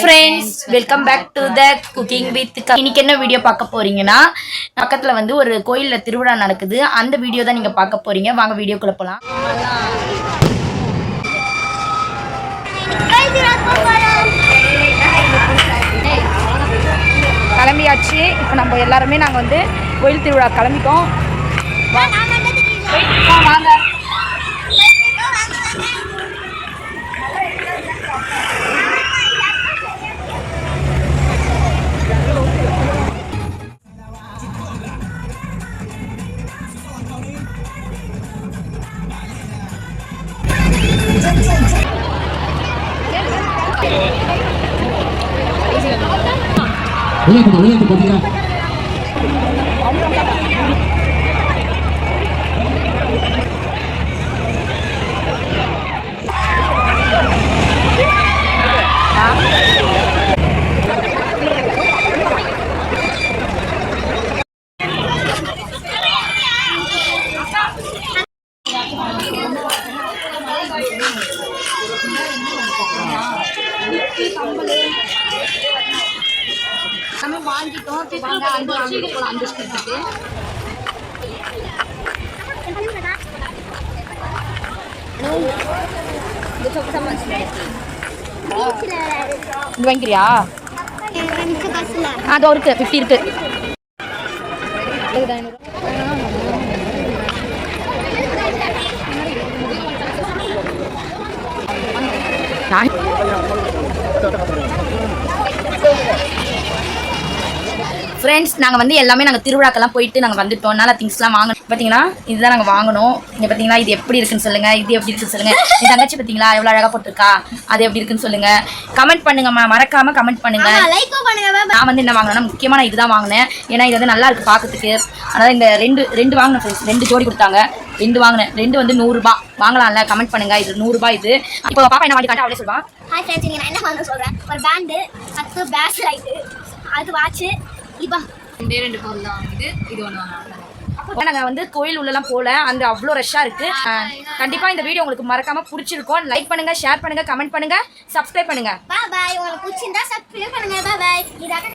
Friends welcome back to the cooking with இன்னைக்கு என்ன video பார்க்க போறீங்கன்னா பக்கத்துல வந்து ஒரு கோயில்ல திருவிழா நடக்குது. அந்த வீடியோ தான் நீங்க பார்க்க போறீங்க. வாங்க வீடியோக்குள்ள போலாம். கிளம்பியாச்சு. இப்போ நம்ம எல்லாருமே நாங்கள் வந்து கோயில் திருவிழா கிளம்பிட்டோம். lên cầu thủ lên từ cầu thủ Thank you. நம்ம வாங்கிட்டோம். வாங்க அந்த போகலாம் இது வாங்கிக்கிறியா? அதோ இருக்கு. ஃபிஃப்டி இருக்கு. நான் ஃப்ரெண்ட்ஸ் நாங்கள் வந்து எல்லாமே நாங்கள் திருவிழாக்கெல்லாம் போயிட்டு நாங்கள் வந்துட்டோம். நல்லா திங்ஸ்லாம் வாங்கணும். பார்த்தீங்கன்னா இதுதான் நாங்கள் வாங்கணும். இங்கே பார்த்தீங்கன்னா இது எப்படி இருக்குன்னு சொல்லுங்கள் இது எப்படி இருக்குன்னு சொல்லுங்கள் என் தங்கச்சி பார்த்தீங்களா எவ்வளோ அழகாக போட்டிருக்கா அது எப்படி இருக்குன்னு சொல்லுங்கள் கமெண்ட் பண்ணுங்கம்மா மறக்காமல் கமெண்ட் பண்ணுங்கள் நான் வந்து என்ன வாங்கினேன்னா முக்கியமாக நான் இதுதான் வாங்கினேன். ஏன்னா இது வந்து நல்லா இருக்கு பார்க்கறதுக்கு அதனால் இந்த ரெண்டு ரெண்டு வாங்கினேன் ஃப்ரெண்ட்ஸ் ரெண்டு ஜோடி கொடுத்தாங்க. ரெண்டு வாங்கினேன். ரெண்டு வந்து நூறுரூபா வாங்கலாம்ல கமெண்ட் பண்ணுங்க. இது நூறுரூபா இது. இப்போ பாப்பா என்ன வாங்கி காட்ட அவளே சொல்லுவா. ஹாய் ஃப்ரெண்ட்ஸ் நான் என்ன வாங்க சொல்கிறேன் ஒரு பேண்டு பத்து பேஸ் லைட்டு அது வாட்ச்சு இப்போ நாங்கள் வந்து கோயில் உள்ளலாம் போல அந்த அவ்வளோ ரஷ்ஷாக இருக்கு. அஹ் கண்டிப்பா இந்த வீடியோ உங்களுக்கு மறக்காம பிடிச்சிருக்கும். லைக் பண்ணுங்க ஷேர் பண்ணுங்க கமெண்ட் பண்ணுங்க சப்ஸ்கிரைப் பண்ணுங்க. பாய் பாய் உங்களுக்கு பிடிச்சிருந்தா சப்ஸ்கிரைப் பண்ணுங்க. பாய் பாய் இதாக